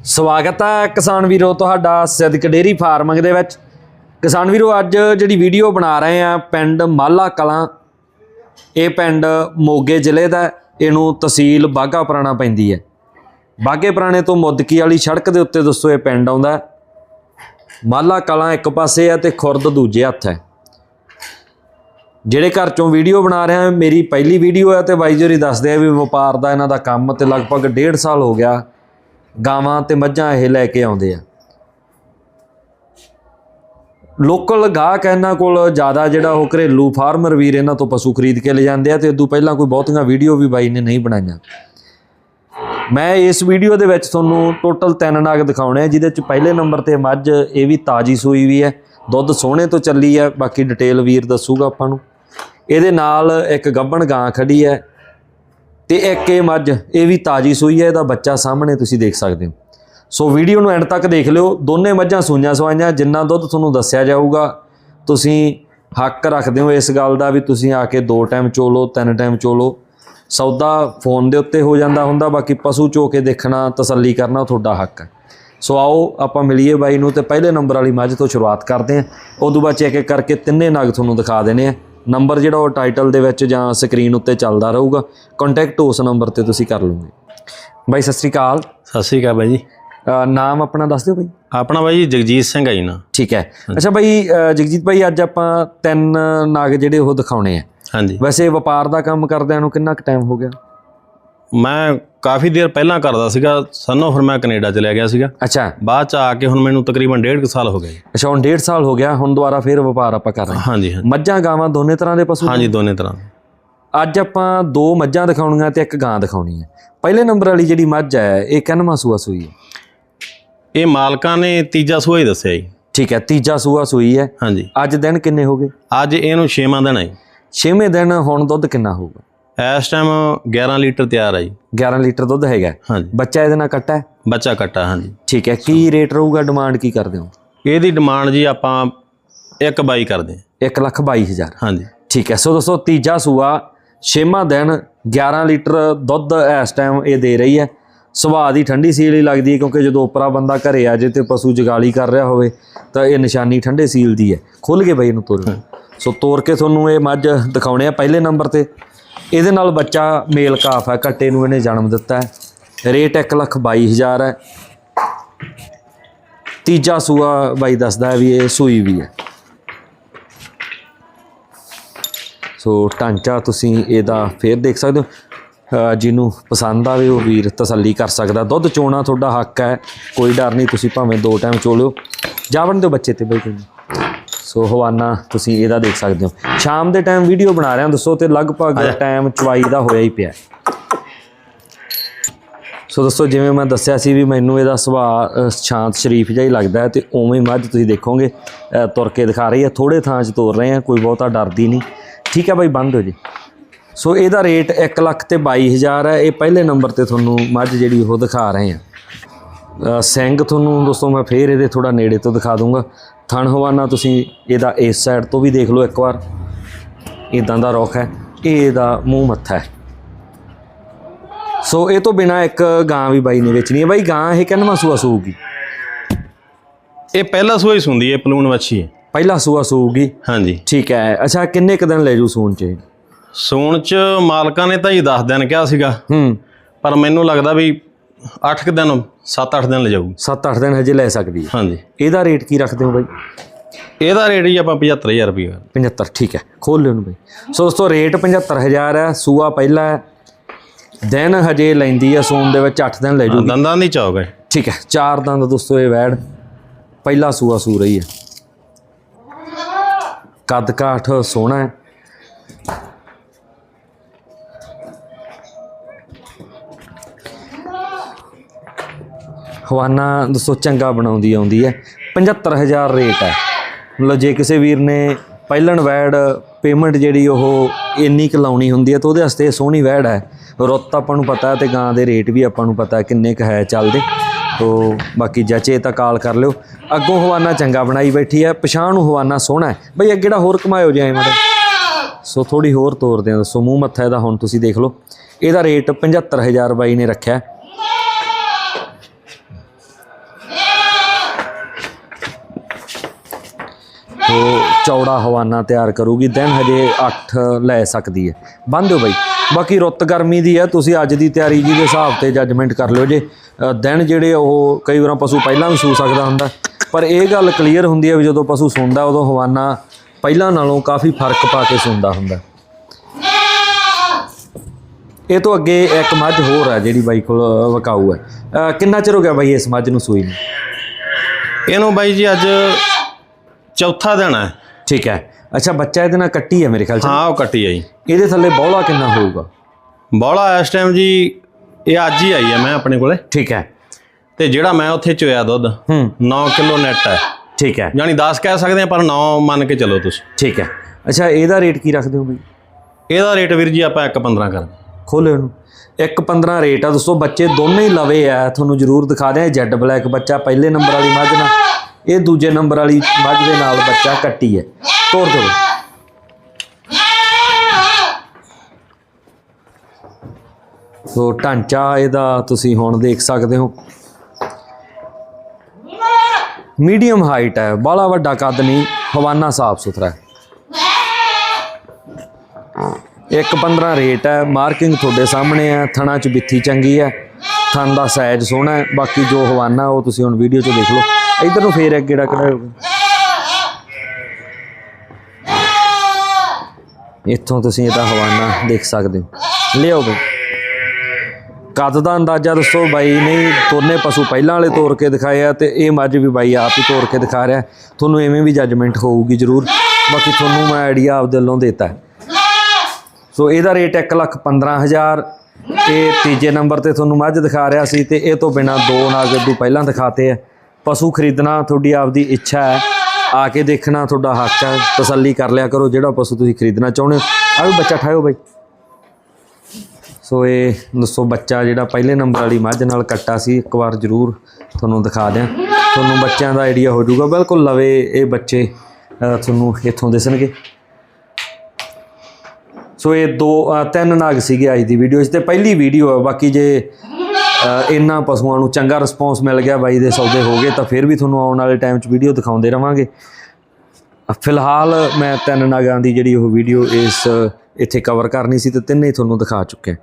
ਸਵਾਗਤ ਹੈ ਕਿਸਾਨ ਵੀਰੋ ਤੁਹਾਡਾ ਸਿੱਧਕ ਡੇਰੀ ਫਾਰਮਿੰਗ ਦੇ ਵਿੱਚ। ਕਿਸਾਨ ਵੀਰੋ, ਅੱਜ ਜਿਹੜੀ ਵੀਡੀਓ ਬਣਾ ਰਹੇ ਆ ਪਿੰਡ ਮਾਲਾ ਕਲਾਂ, ਇਹ ਪਿੰਡ ਮੋਗੇ ਜ਼ਿਲ੍ਹੇ ਦਾ ਇਹਨੂੰ ਤਹਿਸੀਲ ਬਾਗਾ ਪੁਰਾਣਾ ਪੈਂਦੀ ਹੈ। ਬਾਗੇ ਪੁਰਾਣੇ ਤੋਂ ਮੁੱਦਕੀ ਵਾਲੀ ਸੜਕ ਦੇ ਉੱਤੇ ਦੋਸਤੋ ਇਹ ਪਿੰਡ ਆਉਂਦਾ ਹੈ। ਮਾਲਾ ਕਲਾਂ ਇੱਕ ਪਾਸੇ ਹੈ ਤੇ ਖੁਰਦ ਦੂਜੇ ਹੱਥ ਹੈ। ਜਿਹੜੇ ਘਰ ਚੋਂ ਵੀਡੀਓ ਬਣਾ ਰਿਹਾ ਮੇਰੀ ਪਹਿਲੀ ਵੀਡੀਓ ਹੈ ਤੇ ਬਾਈ ਜੀ ਦੱਸਦੇ ਆ ਵੀ ਵਪਾਰ ਦਾ ਇਹਨਾਂ ਦਾ ਕੰਮ ਤੇ ਲਗਭਗ 1.5 ਸਾਲ ਹੋ ਗਿਆ। ਗਾਵਾਂ ਤੇ ਮੱਝਾਂ ਇਹ ਲੈ ਕੇ ਆਉਂਦੇ ਆ। ਲੋਕਲ ਗਾਹਕ ਇਹਨਾਂ ਕੋਲ ਜ਼ਿਆਦਾ ਜਿਹੜਾ ਉਹ ਘਰੇਲੂ ਫਾਰਮਰ ਵੀਰ ਇਹਨਾਂ ਤੋਂ ਪਸ਼ੂ ਖਰੀਦ ਕੇ ਲੈ ਜਾਂਦੇ ਆ ਤੇ ਉਦੋਂ ਪਹਿਲਾਂ ਕੋਈ ਬਹੁਤੀਆਂ ਵੀਡੀਓ ਵੀ ਬਾਈ ਨੇ ਨਹੀਂ ਬਣਾਈਆਂ। ਮੈਂ ਇਸ ਵੀਡੀਓ ਦੇ ਵਿੱਚ ਤੁਹਾਨੂੰ ਟੋਟਲ ਤਿੰਨ ਨਾਗ ਦਿਖਾਉਣੇ ਆ, ਜਿਹਦੇ ਚ ਪਹਿਲੇ ਨੰਬਰ ਤੇ ਮੱਝ, ਇਹ ਵੀ ਤਾਜੀ ਸੂਈ ਵੀ ਹੈ, ਦੁੱਧ ਸੋਹਣੇ ਤੋਂ ਚੱਲੀ ਹੈ, ਬਾਕੀ ਡਿਟੇਲ ਵੀਰ ਦੱਸੂਗਾ ਆਪਾਂ ਨੂੰ। ਇਹਦੇ ਨਾਲ ਇੱਕ ਗੱਬਣ ਗਾਂ ਖੜੀ ਹੈ ਤੇ ਇੱਕ ਇਹ ਮੱਝ, ਇਹ ਵੀ ਤਾਜੀ ਸੂਈ ਹੈ, ਇਹਦਾ ਬੱਚਾ ਸਾਹਮਣੇ ਤੁਸੀਂ ਦੇਖ ਸਕਦੇ ਹੋ। ਸੋ ਵੀਡੀਓ ਨੂੰ ਐਂਡ ਤੱਕ ਦੇਖ ਲਿਓ। ਦੋਨੇ ਮੱਝਾਂ ਸੂਈਆਂ ਸਵਾਈਆਂ, ਜਿੰਨਾ ਦੁੱਧ ਤੁਹਾਨੂੰ ਦੱਸਿਆ ਜਾਊਗਾ, ਤੁਸੀਂ ਹੱਕ ਰੱਖਦੇ ਹੋ ਇਸ ਗੱਲ ਦਾ ਵੀ ਤੁਸੀਂ ਆ ਕੇ ਦੋ ਟਾਈਮ ਚੋਲੋ, ਤਿੰਨ ਟਾਈਮ ਚੋਲੋ। ਸੌਦਾ ਫੋਨ ਦੇ ਉੱਤੇ ਹੋ ਜਾਂਦਾ ਹੁੰਦਾ, ਬਾਕੀ ਪਸ਼ੂ ਚੋ ਕੇ ਦੇਖਣਾ, ਤਸੱਲੀ ਕਰਨਾ ਉਹ ਤੁਹਾਡਾ ਹੱਕ ਹੈ। ਸੋ ਆਓ, ਆਪਾਂ ਮਿਲੀਏ ਬਾਈ ਨੂੰ ਤੇ ਪਹਿਲੇ ਨੰਬਰ ਵਾਲੀ ਮੱਝ ਤੋਂ ਸ਼ੁਰੂਆਤ ਕਰਦੇ ਹਾਂ। ਉਦੋਂ ਬਾਅਦ ਚੈੱਕ ਕਰਕੇ ਤਿੰਨੇ ਨਗ ਤੁਹਾਨੂੰ ਦਿਖਾ ਦੇਣੇ ਆ। ਨੰਬਰ ਜਿਹੜਾ ਉਹ ਟਾਈਟਲ ਦੇ ਵਿੱਚ ਜਾਂ ਸਕਰੀਨ ਉੱਤੇ ਚੱਲਦਾ ਰਹੂਗਾ ਕੰਟੈਕਟ ਉਸ ਨੰਬਰ ਤੇ ਤੁਸੀਂ ਕਰ ਲਓਗੇ। ਬਾਈ ਸਤਿ ਸ੍ਰੀ ਅਕਾਲ। ਸਤਿ ਸ਼੍ਰੀ ਅਕਾਲ ਬਾਈ ਜੀ। ਨਾਮ ਆਪਣਾ ਦੱਸ ਦਿਓ ਬਾਈ। ਆਪਣਾ ਬਾਈ ਜੀ ਜਗਜੀਤ ਸਿੰਘ ਹੈ ਜੀ ਨਾ। ਠੀਕ ਹੈ। ਅੱਛਾ ਬਾਈ ਜਗਜੀਤ ਭਾਈ ਅੱਜ ਆਪਾਂ ਤਿੰਨ ਨਾਗ ਜਿਹੜੇ ਉਹ ਦਿਖਾਉਣੇ ਆ। ਹਾਂਜੀ। ਵੈਸੇ ਵਪਾਰ ਦਾ ਕੰਮ ਕਰਦਿਆਂ ਨੂੰ ਕਿੰਨਾ ਕੁ ਟਾਈਮ ਹੋ ਗਿਆ? ਮੈਂ ਕਾਫੀ ਦੇਰ ਪਹਿਲਾਂ ਕਰਦਾ ਸੀਗਾ ਸਾਨੂੰ ਫਿਰ ਮੈਂ ਕੈਨੇਡਾ ਚਲਿਆ ਗਿਆ ਸੀਗਾ। ਅੱਛਾ। ਬਾਅਦ ਚ ਆ ਕੇ ਹੁਣ ਮੈਨੂੰ ਤਕਰੀਬਨ ਡੇਢ ਕੁ ਸਾਲ ਹੋ ਗਏ। ਅੱਛਾ ਹੁਣ ਡੇਢ ਸਾਲ ਹੋ ਗਿਆ ਹੁਣ ਦੁਬਾਰਾ ਫੇਰ ਵਪਾਰ ਆਪਾਂ ਕਰ ਰਹੇ ਹਾਂ। ਹਾਂਜੀ ਹਾਂਜੀ। ਮੱਝਾਂ ਗਾਵਾਂ ਦੋਨੇ ਤਰ੍ਹਾਂ ਦੇ ਪਸ਼ੂ ਹਾਂਜੀ ਦੋਨੇ ਤਰ੍ਹਾਂ। ਅੱਜ ਆਪਾਂ ਦੋ ਮੱਝਾਂ ਦਿਖਾਉਣੀਆਂ ਤੇ ਇੱਕ ਗਾਂ ਦਿਖਾਉਣੀ ਹੈ। ਪਹਿਲੇ ਨੰਬਰ ਵਾਲੀ ਜਿਹੜੀ ਮੱਝ ਹੈ ਇਹ ਕਿੰਨਵਾਂ ਸੂਆ ਸੂਈ ਹੈ? ਇਹ ਮਾਲਕਾਂ ਨੇ ਤੀਜਾ ਸੂਆ ਹੀ ਦੱਸਿਆ ਜੀ। ਠੀਕ ਹੈ ਤੀਜਾ ਸੂਆ ਸੂਈ ਹੈ। ਹਾਂਜੀ। ਅੱਜ ਦਿਨ ਕਿੰਨੇ ਹੋ ਗਏ? ਅੱਜ ਇਹਨੂੰ ਛੇਵਾਂ ਦਿਨ ਹੈ ਜੀ। ਛੇਵੇਂ ਦਿਨ ਹੁਣ ਦੁੱਧ ਕਿੰਨਾ ਹੋਊਗਾ? ਇਸ ਟਾਈਮ 11 ਲੀਟਰ ਤਿਆਰ ਹੈ ਜੀ। 11 ਲੀਟਰ ਦੁੱਧ ਹੈਗਾ ਹਾਂਜੀ। ਬੱਚਾ ਇਹਦੇ ਨਾਲ ਕੱਟਾ ਹੈ? ਬੱਚਾ ਕੱਟਾ ਹਾਂਜੀ। ਠੀਕ ਹੈ। ਕੀ ਰੇਟ ਰਹੂਗਾ ਡਿਮਾਂਡ ਕੀ ਕਰਦੇ ਹੋ? ਇਹਦੀ ਡਿਮਾਂਡ ਜੀ ਆਪਾਂ ਇੱਕ ਬਾਈ ਕਰਦੇ ਹਾਂ। 1 ਲੱਖ ਬਾਈ ਹਜ਼ਾਰ। ਹਾਂਜੀ। ਠੀਕ ਹੈ। ਸੋ ਦੋਸਤੋ ਤੀਜਾ ਸੂਆ ਛੇਵਾਂ ਦਿਨ 11 ਲੀਟਰ ਦੁੱਧ ਇਸ ਟਾਈਮ ਇਹ ਦੇ ਰਹੀ ਹੈ। ਸੁਭਾਅ ਦੀ ਠੰਡੀ ਸੀਲ ਹੀ ਲੱਗਦੀ ਹੈ ਕਿਉਂਕਿ ਜਦੋਂ ਉਪਰਾ ਬੰਦਾ ਘਰੇ ਆ ਜੇ ਤੇ ਪਸ਼ੂ ਜਗਾਲੀ ਕਰ ਰਿਹਾ ਹੋਵੇ ਤਾਂ ਇਹ ਨਿਸ਼ਾਨੀ ਠੰਡੇ ਸੀਲ ਦੀ ਹੈ। ਖੁੱਲ ਕੇ ਬਈ ਇਹਨੂੰ ਤੋਰੋ। ਸੋ ਤੋਰ ਕੇ ਤੁਹਾਨੂੰ ਇਹ ਮੱਝ ਦਿਖਾਉਣੇ ਆ ਪਹਿਲੇ ਨੰਬਰ ਤੇ। ਇਹਦੇ ਨਾਲ ਬੱਚਾ ਮੇਲ ਕਾਫ ਹੈ, ਕੱਟੇ ਨੂੰ ਇਹਨੇ ਜਨਮ ਦਿੱਤਾ ਹੈ। ਰੇਟ 1 ਲੱਖ ਬਾਈ ਹਜ਼ਾਰ ਹੈ। ਤੀਜਾ ਸੂਆ ਬਾਈ ਦੱਸਦਾ ਵੀ ਇਹ ਸੂਈ ਵੀ ਹੈ। ਸੋ ਢਾਂਚਾ ਤੁਸੀਂ ਇਹਦਾ ਫੇਰ ਦੇਖ ਸਕਦੇ ਹੋ। ਜਿਹਨੂੰ ਪਸੰਦ ਆਵੇ ਉਹ ਵੀਰ ਤਸੱਲੀ ਕਰ ਸਕਦਾ। ਦੁੱਧ ਚੋਣਾ ਤੁਹਾਡਾ ਹੱਕ ਹੈ। ਕੋਈ ਡਰ ਨਹੀਂ, ਤੁਸੀਂ ਭਾਵੇਂ ਦੋ ਟਾਈਮ ਚੋਲਿਓ ਜਾਵਣ ਦਿਓ ਬੱਚੇ ਤੇ ਬਈ ਕੋਈ ਸੋ ਹਵਾਨਾ ਤੁਸੀਂ ਇਹਦਾ ਦੇਖ ਸਕਦੇ ਹੋ। ਸ਼ਾਮ ਦੇ ਟਾਈਮ ਵੀਡੀਓ ਬਣਾ ਰਿਹਾ ਦੱਸੋ ਤੇ ਲਗਭਗ ਟਾਈਮ ਚਵਾਈ ਦਾ ਹੋਇਆ ਹੀ ਪਿਆ। ਸੋ ਦੋਸਤੋ ਜਿਵੇਂ ਮੈਂ ਦੱਸਿਆ ਸੀ ਵੀ ਮੈਨੂੰ ਇਹਦਾ ਸੁਭਾਅ ਸ਼ਾਂਤ ਸ਼ਰੀਫ ਜਿਹਾ ਹੀ ਲੱਗਦਾ ਹੈ ਤੇ ਉਵੇਂ ਹੀ ਮੱਝ ਤੁਸੀਂ ਦੇਖੋਗੇ ਤੁਰ ਕੇ ਦਿਖਾ ਰਹੀ ਹੈ ਥੋੜੇ ਥਾਂ 'ਚ ਤੋਰ ਰਹੇ ਆ ਕੋਈ ਬਹੁਤਾ ਡਰਦੀ ਨਹੀਂ। ਠੀਕ ਹੈ ਬਾਈ ਬੰਦ ਹੋ ਜੀ। ਸੋ ਇਹਦਾ ਰੇਟ 1 ਲੱਖ ਤੇ 22000 ਹੈ ਇਹ ਪਹਿਲੇ ਨੰਬਰ ਤੇ ਤੁਹਾਨੂੰ ਮੱਝ ਜਿਹੜੀ ਉਹ ਦਿਖਾ ਰਹੇ ਆ ਸਿੰਘ ਤੁਹਾਨੂੰ ਦੋਸਤੋ ਮੈਂ ਫੇਰ ਇਹਦੇ ਥੋੜਾ ਨੇੜੇ ਤੋਂ ਦਿਖਾ ਦੂੰਗਾ ਥਣ ਹਵਾਨਾ ਤੁਸੀਂ ਇਹਦਾ ਇਸ ਸਾਈਡ ਤੋਂ ਵੀ ਦੇਖ ਲਓ ਇੱਕ ਵਾਰ। ਇਦਾਂ ਦਾ ਰੁੱਖ ਹੈ ਇਹ ਇਹਦਾ ਮੂੰਹ ਮੱਥਾ ਹੈ। ਸੋ ਇਹ ਤੋਂ ਬਿਨਾ ਇੱਕ ਗਾਂ ਵੀ ਬਾਈ ਨੇ ਵੇਚਣੀ ਹੈ। ਬਾਈ ਗਾਂ ਇਹ ਕਿੰਨਵਾਂ ਸੂਆ ਸੂਗੀ ਇਹ ਪਹਿਲਾ ਸੂਆ ਹੀ ਸੁੰਦੀ ਹੈ ਪਲੂਣ ਵੱਛੀ ਹੈ। ਪਹਿਲਾ ਸੂਆ ਸੂਗੀ ਹਾਂਜੀ। ਠੀਕ ਹੈ। ਅੱਛਾ ਕਿੰਨੇ ਕ ਦਿਨ ਲੈ ਜੂ ਸੂਣ ਚ? ਸੂਣ ਚ ਮਾਲਕਾਂ ਨੇ ਤਾਂ ਹੀ 10 ਦਿਨ ਕਿਹਾ ਸੀਗਾ। ਹੂੰ। ਪਰ ਮੈਨੂੰ ਲੱਗਦਾ ਵੀ 8 ਦਿਨ 7-8 ਦਿਨ ਲੈ ਜਾਊ 7-8 ਦਿਨ ਹਜੇ ਲੈ ਸਕਦੀ ਹੈ। ਹਾਂਜੀ। ਇਹਦਾ ਰੇਟ ਕੀ ਰੱਖਦੇ ਹੋ ਬਾਈ? ਇਹਦਾ ਰੇਟ ਹੀ ਆਪਾਂ 75000 ਰੁਪਏ 75 ਠੀਕ ਹੈ। ਖੋਲ ਲਿਓ ਨੂੰ ਬਾਈ। ਸੋ ਦੋਸਤੋ ਰੇਟ 75000 ਹੈ ਸੂਆ ਪਹਿਲਾ ਹੈ। ਦਿਨ ਹਜੇ ਲੈਂਦੀ ਹੈ ਸੂਣ ਦੇ ਵਿੱਚ 8 ਦਿਨ ਲੈ ਜੂ ਦੰਦਾਂ ਦੀ ਚੌਕ ਹੈ। ਠੀਕ ਹੈ ਚਾਰ ਦੰਦ ਦੋਸਤੋ ਇਹ ਵੈੜ। ਪਹਿਲਾ ਸੂਆ ਸੂ ਰਹੀ ਹੈ। ਕੱਦ ਕਾਠ ਸੋਹਣਾ ਹੈ। ਹਵਾਨਾ ਦੱਸੋ ਚੰਗਾ ਬਣਾਉਂਦੀ ਆਉਂਦੀ ਹੈ। 75000 ਰੇਟ ਹੈ। ਮਤਲਬ ਜੇ ਕਿਸੇ ਵੀਰ ਨੇ ਪਹਿਲਣ ਵੈੜ ਪੇਮੈਂਟ ਜਿਹੜੀ ਉਹ ਇੰਨੀ ਕੁ ਲਾਉਣੀ ਹੁੰਦੀ ਹੈ ਤਾਂ ਉਹਦੇ ਵਾਸਤੇ ਸੋਹਣੀ ਵੈੜ ਹੈ। ਰੁੱਤ ਆਪਾਂ ਨੂੰ ਪਤਾ ਹੈ ਤੇ ਗਾਂ ਦੇ ਰੇਟ ਵੀ ਆਪਾਂ ਨੂੰ ਪਤਾ ਕਿੰਨੇ ਕੁ ਹੈ ਚੱਲਦੇ। ਤੋ ਬਾਕੀ ਜਚੇ ਤਾਂ ਕਾਲ ਕਰ ਲਿਓ। ਅੱਗੋਂ ਹਵਾਨਾ ਚੰਗਾ ਬਣਾਈ ਬੈਠੀ ਹੈ। ਪਛਾਣ ਨੂੰ ਹਵਾਨਾ ਸੋਹਣਾ ਹੈ। ਬਈ ਅੱਗੇ ਦਾ ਹੋਰ ਕਮਾਇਓ ਜਾਏ ਮਾੜਾ। ਸੋ ਥੋੜੀ ਹੋਰ ਤੋਰਦੇ ਆ ਦੱਸੋ ਮੂੰਹ ਮੱਥਾ ਇਹਦਾ ਹੁਣ ਤੁਸੀਂ ਦੇਖ ਲਓ। ਇਹਦਾ ਰੇਟ 75000 ਬਾਈ ਨੇ ਰੱਖਿਆ। ਉਹ ਚੌੜਾ ਹਵਾਨਾ ਤਿਆਰ ਕਰੂਗੀ, ਦਿਨ ਹਜੇ 8 ਲੈ ਸਕਦੀ ਹੈ। ਬੰਨ ਦਿਓ ਬਾਈ। ਬਾਕੀ ਰੁੱਤ ਗਰਮੀ ਦੀ ਹੈ, ਤੁਸੀਂ ਅੱਜ ਦੀ ਤਿਆਰੀ ਜੀ ਦੇ ਹਿਸਾਬ ਤੇ ਜੱਜਮੈਂਟ ਕਰ ਲਿਓ ਜੇ। ਦਿਨ ਜਿਹੜੇ ਉਹ ਕਈ ਵਾਰ ਪਸ਼ੂ ਪਹਿਲਾਂ ਵੀ ਸੂ ਸਕਦਾ ਹੁੰਦਾ। ਪਰ ਇਹ ਗੱਲ ਕਲੀਅਰ ਹੁੰਦੀ ਹੈ ਵੀ ਜਦੋਂ ਪਸ਼ੂ ਸੁੰਦਾ, ਉਦੋਂ ਹਵਾਨਾ ਪਹਿਲਾਂ ਨਾਲੋਂ ਕਾਫੀ ਫ਼ਰਕ ਪਾ ਕੇ ਸੁੰਦਾ ਹੁੰਦਾ। ਇਹ ਤੋਂ ਅੱਗੇ ਇੱਕ ਮੱਝ ਹੋਰ ਹੈ ਜਿਹੜੀ ਬਾਈ ਕੋਲ ਵਕਾਊ ਹੈ। ਕਿੰਨਾ ਚਿਰ ਹੋ ਗਿਆ ਬਾਈ ਇਸ ਮੱਝ ਨੂੰ ਸੂਈ ਨੂੰ? ਇਹਨੂੰ ਬਾਈ ਜੀ ਅੱਜ ਚੌਥਾ ਦਿਨ ਹੈ। ਠੀਕ ਹੈ। ਅੱਛਾ ਬੱਚਾ ਇਹਦੇ ਨਾਲ ਕੱਟੀ ਹੈ ਮੇਰੇ ਖਿਆਲ ਚ? ਹਾਂ ਉਹ ਕੱਟੀ ਆ ਜੀ। ਇਹਦੇ ਥੱਲੇ ਬੌਲਾ ਕਿੰਨਾ ਹੋਊਗਾ? ਬੌਲਾ ਇਸ ਟਾਈਮ ਜੀ ਇਹ ਅੱਜ ਹੀ ਆਈ ਹੈ ਮੈਂ ਆਪਣੇ ਕੋਲੇ। ਠੀਕ ਹੈ। ਤੇ ਜਿਹੜਾ ਮੈਂ ਉੱਥੇ ਚੋਇਆ ਦੁੱਧ ਹੂੰ। 9 ਕਿਲੋ ਨੈਟ ਹੈ। ਠੀਕ ਹੈ। ਯਾਨੀ 10 ਕਹਿ ਸਕਦੇ ਆ ਪਰ 9 ਮੰਨ ਕੇ ਚੱਲੋ ਤੁਸੀਂ। ਠੀਕ ਹੈ। ਅੱਛਾ ਇਹਦਾ ਰੇਟ ਕੀ ਰੱਖਦੇ ਹੋ ਬਈ? ਇਹਦਾ ਰੇਟ ਵੀਰ ਜੀ ਆਪਾਂ 1.15 ਕਰਦੇ ਖੋਲੇ ਉਹਨੂੰ। 1.15 ਰੇਟ ਆ। ਦੋਸਤੋ ਬੱਚੇ ਦੋਨੇ ਹੀ ਲਵੇ ਆ। ਤੁਹਾਨੂੰ ਜ਼ਰੂਰ ਦਿਖਾ ਦਿਆਂ। ਜੈਡ ਬਲੈਕ ਬੱਚਾ ਪਹਿਲੇ ਨੰਬਰ ਵਾਲੀ ਮੱਝ ਨਾਲ। ਇਹ ਦੂਜੇ ਨੰਬਰ ਵਾਲੀ ਮੱਝ ਦੇ ਨਾਲ ਬੱਚਾ ਕੱਟੀ ਹੈ। ਤੋੜ ਦਿਓ। ਸੋ ਢਾਂਚਾ ਇਹਦਾ ਤੁਸੀਂ ਹੁਣ ਦੇਖ ਸਕਦੇ ਹੋ। ਮੀਡੀਅਮ ਹਾਈਟ ਹੈ ਬਾਲਾ ਵੱਡਾ ਕੱਦ ਨਹੀਂ, ਹਵਾਨਾ ਸਾਫ਼ ਸੁਥਰਾ ਹੈ। ਇੱਕ 15 ਰੇਟ ਹੈ, ਮਾਰਕਿੰਗ ਤੁਹਾਡੇ ਸਾਹਮਣੇ ਹੈ, ਥਣਾ ਚ ਬਿੱਥੀ ਚੰਗੀ ਹੈ, ਥਣ ਦਾ ਸਾਈਜ਼ ਸੋਹਣਾ ਹੈ, ਬਾਕੀ ਜੋ ਹਵਾਨਾ ਉਹ ਤੁਸੀਂ ਹੁਣ ਵੀਡੀਓ 'ਚ ਦੇਖ ਲਓ। ਇਧਰ ਨੂੰ ਫੇਰ ਇੱਕ ਗੇੜਾ ਕਢਾਇਓ ਇੱਥੋਂ ਤੁਸੀਂ ਇਹਦਾ ਹਵਾਨਾ ਦੇਖ ਸਕਦੇ ਹੋ। ਲਿਆਓ ਬਈ। ਕੱਦ ਦਾ ਅੰਦਾਜ਼ਾ ਦੱਸੋ ਬਾਈ, ਨਹੀਂ, ਦੋਨੇ ਪਸ਼ੂ ਪਹਿਲਾਂ ਵਾਲੇ ਤੋਰ ਕੇ ਦਿਖਾਏ ਆ ਤੇ ਇਹ ਮੱਝ ਵੀ ਬਾਈ ਆਪ ਹੀ ਤੋਰ ਕੇ ਦਿਖਾ ਰਿਹਾ। ਤੁਹਾਨੂੰ ਐਵੇਂ ਵੀ ਜੱਜਮੈਂਟ ਹੋਊਗੀ ਜ਼ਰੂਰ। ਬਾਕੀ ਤੁਹਾਨੂੰ ਮੈਂ ਆਈਡੀਆ ਆਪਦੇ ਵੱਲੋਂ ਦਿੱਤਾ ਸੋ ਇਹਦਾ ਰੇਟ 115000 ਇਹ ਤੀਜੇ ਨੰਬਰ ਤੇ ਤੁਹਾਨੂੰ ਮੱਝ ਦਿਖਾ ਰਿਹਾ ਸੀ ਤੇ ਇਹ ਤੋਂ ਬਿਨਾ ਦੋ ਨਾਗ ਇਦੋਂ ਪਹਿਲਾਂ ਦਿਖਾਤੇ ਆ। ਪਸ਼ੂ ਖਰੀਦਣਾ ਤੁਹਾਡੀ ਆਪਦੀ ਇੱਛਾ ਹੈ, ਆ ਕੇ ਦੇਖਣਾ ਤੁਹਾਡਾ ਹੱਕ ਹੈ, ਤਸੱਲੀ ਕਰ ਲਿਆ ਕਰੋ ਜਿਹੜਾ ਪਸ਼ੂ ਤੁਸੀਂ ਖਰੀਦਣਾ ਚਾਹੁੰਦੇ ਹੋ। ਆ ਵੀ ਬੱਚਾ ਠਾਇਓ ਬਾਈ। ਸੋ ਇਹ ਦੱਸੋ ਬੱਚਾ ਜਿਹੜਾ ਪਹਿਲੇ ਨੰਬਰ ਵਾਲੀ ਮੱਝ ਨਾਲ ਕੱਟਾ ਸੀ, ਇੱਕ ਵਾਰ ਜ਼ਰੂਰ ਤੁਹਾਨੂੰ ਦਿਖਾ ਦਿਆਂ। ਤੁਹਾਨੂੰ ਬੱਚਿਆਂ ਦਾ ਆਈਡੀਆ ਹੋ ਜਾਊਗਾ। ਬਿਲਕੁਲ ਲਵੇ ਇਹ ਬੱਚੇ ਤੁਹਾਨੂੰ ਇੱਥੋਂ ਦਿਸਣਗੇ। ਸੋ ਇਹ ਦੋ ਤਿੰਨ ਨਾਗ ਸੀਗੇ ਅੱਜ ਦੀ ਵੀਡੀਓ 'ਚ ਤੇ ਪਹਿਲੀ ਵੀਡੀਓ ਹੈ ਬਾਕੀ ਜੇ ਇਹਨਾਂ ਪਸ਼ੂਆਂ ਨੂੰ ਚੰਗਾ ਰਿਸਪੌਂਸ ਮਿਲ ਗਿਆ, ਬਾਈ ਦੇ ਸੌਦੇ ਹੋ ਗਏ, ਤਾਂ ਫਿਰ ਵੀ ਤੁਹਾਨੂੰ ਆਉਣ ਵਾਲੇ ਟਾਈਮ 'ਚ ਵੀਡੀਓ ਦਿਖਾਉਂਦੇ ਰਵਾਂਗੇ। ਫਿਲਹਾਲ ਮੈਂ ਤਿੰਨ ਨਾਗਾਂ ਦੀ ਜਿਹੜੀ ਉਹ ਵੀਡੀਓ ਇਸ ਇੱਥੇ ਕਵਰ ਕਰਨੀ ਸੀ ਤੇ ਤਿੰਨੇ ਹੀ ਤੁਹਾਨੂੰ ਦਿਖਾ ਚੁੱਕਿਆ।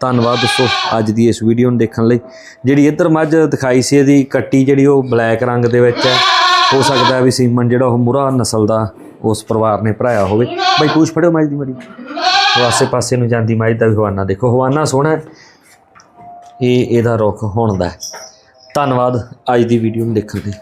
ਧੰਨਵਾਦ ਦੋਸਤੋ ਅੱਜ ਦੀ ਇਸ ਵੀਡੀਓ ਨੂੰ ਦੇਖਣ ਲਈ। ਜਿਹੜੀ ਇੱਧਰ ਮੱਝ ਦਿਖਾਈ ਸੀ, ਇਹਦੀ ਕੱਟੀ ਜਿਹੜੀ ਉਹ ਬਲੈਕ ਰੰਗ ਦੇ ਵਿੱਚ ਹੈ। ਹੋ ਸਕਦਾ ਵੀ ਸੀਮਨ ਜਿਹੜਾ ਉਹ ਮੁਰਾ ਨਸਲ ਦਾ ਉਸ ਪਰਿਵਾਰ ਨੇ ਭਰਾਇਆ ਹੋਵੇ। ਬਈ ਪੂਛ ਫੜਿਓ ਮੱਝ ਦੀ ਮੜੀ। ਆਸੇ ਪਾਸੇ ਨੂੰ ਜਾਂਦੀ ਮੱਝ ਦਾ ਵੀ ਹਵਾਨਾ ਦੇਖੋ। ਹਵਾਨਾ ਸੋਹਣਾ ਇਹ ਇਹਦਾ ਰੁੱਖ ਹੋਣ ਦਾ ਧੰਨਵਾਦ ਅੱਜ ਦੀ ਵੀਡੀਓ ਨੂੰ ਦੇਖਣ ਲਈ।